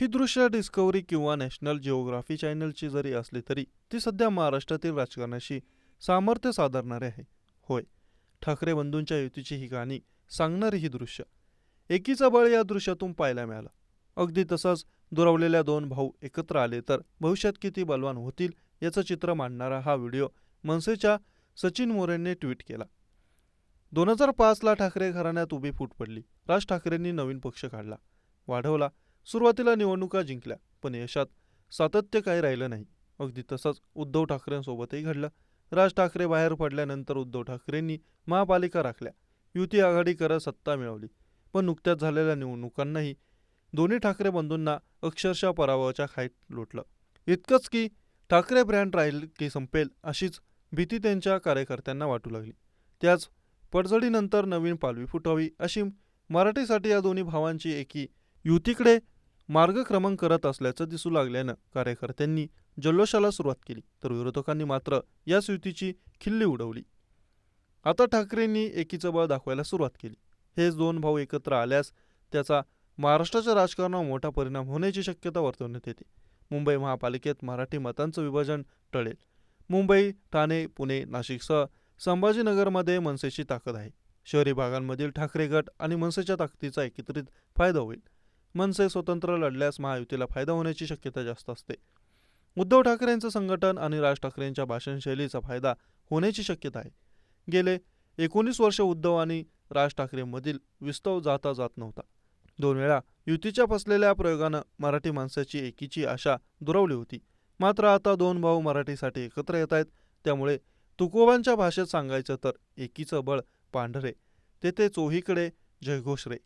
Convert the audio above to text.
ही दृश्य डिस्कवरी किंवा national geography चॅनलची जरी असली तरी ती सध्या महाराष्ट्रातील राजकारणाशी सामर्थ्य साधणारे आहे. होय ठाकरे बंधूंच्या युतीची ही गाणी सांगणारी ही दृश्य. एकीचा बळ या दृश्यातून पाहायला मिळालं. अगदी तसंच दुरावलेल्या दोन भाऊ एकत्र आले तर भविष्यात किती बलवान होतील याचं चित्र मांडणारा हा व्हिडिओ मनसेच्या सचिन मोरेंनी ट्विट केला. दोन हजार पाचला ठाकरे घराण्यात उभी फूट पडली. राज ठाकरेंनी नवीन पक्ष काढला. वाढवला. सुरुवातीला निवडणुका जिंकल्या पण यशात सातत्य काही राहिलं नाही. अगदी तसंच उद्धव ठाकरेंसोबतही घडलं. राज ठाकरे बाहेर पडल्यानंतर उद्धव ठाकरेंनी महापालिका राखल्या. युती आघाडी करत सत्ता मिळवली. पण नुकत्याच झालेल्या निवडणुकांनाही दोन्ही ठाकरे बंधूंना अक्षरशः पराभवाच्या खाईत लोटलं. इतकंच की ठाकरे ब्रँड राहील की संपेल अशीच भीती त्यांच्या कार्यकर्त्यांना वाटू लागली. त्याच पडझडीनंतर नवीन पालवी फुटावी अशी मराठीसाठी या दोन्ही भावांची एकी युतीकडे मार्गक्रमण करत असल्याचं दिसू लागल्यानं कार्यकर्त्यांनी जल्लोषाला सुरुवात केली तर विरोधकांनी मात्र याच युतीची खिल्ली उडवली. आता ठाकरेंनी एकीचं बळ दाखवायला सुरुवात केली. हेच दोन भाऊ एकत्र आल्यास त्याचा महाराष्ट्राच्या राजकारणावर मोठा परिणाम होण्याची शक्यता वर्तवण्यात येते. मुंबई महापालिकेत मराठी मतांचं विभाजन टळेल. मुंबई ठाणे पुणे नाशिकसह संभाजीनगरमध्ये मनसेची ताकद आहे. शहरी भागांमधील ठाकरे गट आणि मनसेच्या ताकदीचा एकत्रित फायदा होईल. मनसे स्वतंत्र लढल्यास महायुतीला फायदा होण्याची शक्यता जास्त असते. उद्धव ठाकरेंचं संघटन आणि राज ठाकरेंच्या भाषणशैलीचा फायदा होण्याची शक्यता आहे. गेले एकोणीस वर्ष उद्धव आणि राज ठाकरेंमधील विस्तव जाता जात नव्हता. दोन वेळा युतीच्या फसलेल्या प्रयोगानं मराठी माणसाची एकीची आशा दुरावली होती. मात्र आता दोन भाऊ मराठीसाठी एकत्र येत आहेत त्यामुळे तुकोबांच्या भाषेत सांगायचं तर एकीचं बळ पांढरे तेथे चोहीकडे जयघोष रे